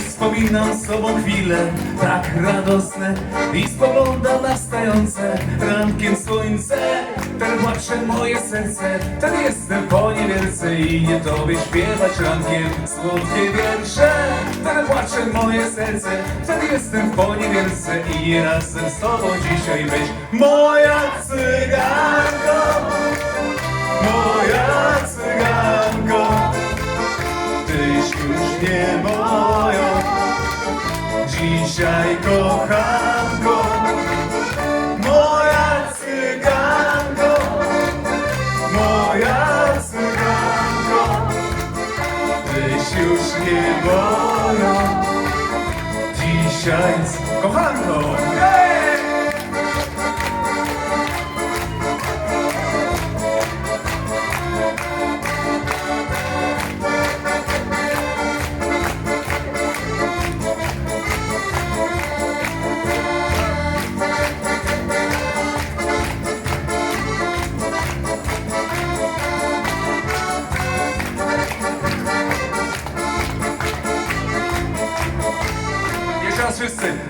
Wspominam z sobą chwile tak radosne i spoglądam na wstające rankiem słońce. Ten płacze moje serce, ten jestem po niewielce i nie tobie śpiewać rankiem słodkie wiersze. Ten płacze moje serce, ten jestem po niewielce i razem z tobą dzisiaj być moja cyganko, moja cyganko. Tyś już nie moją Dzisiaj kochanko Moja cyganko Moja cyganko Tyś już nie moją Dzisiaj z kochanką Hej! şaşırırsın.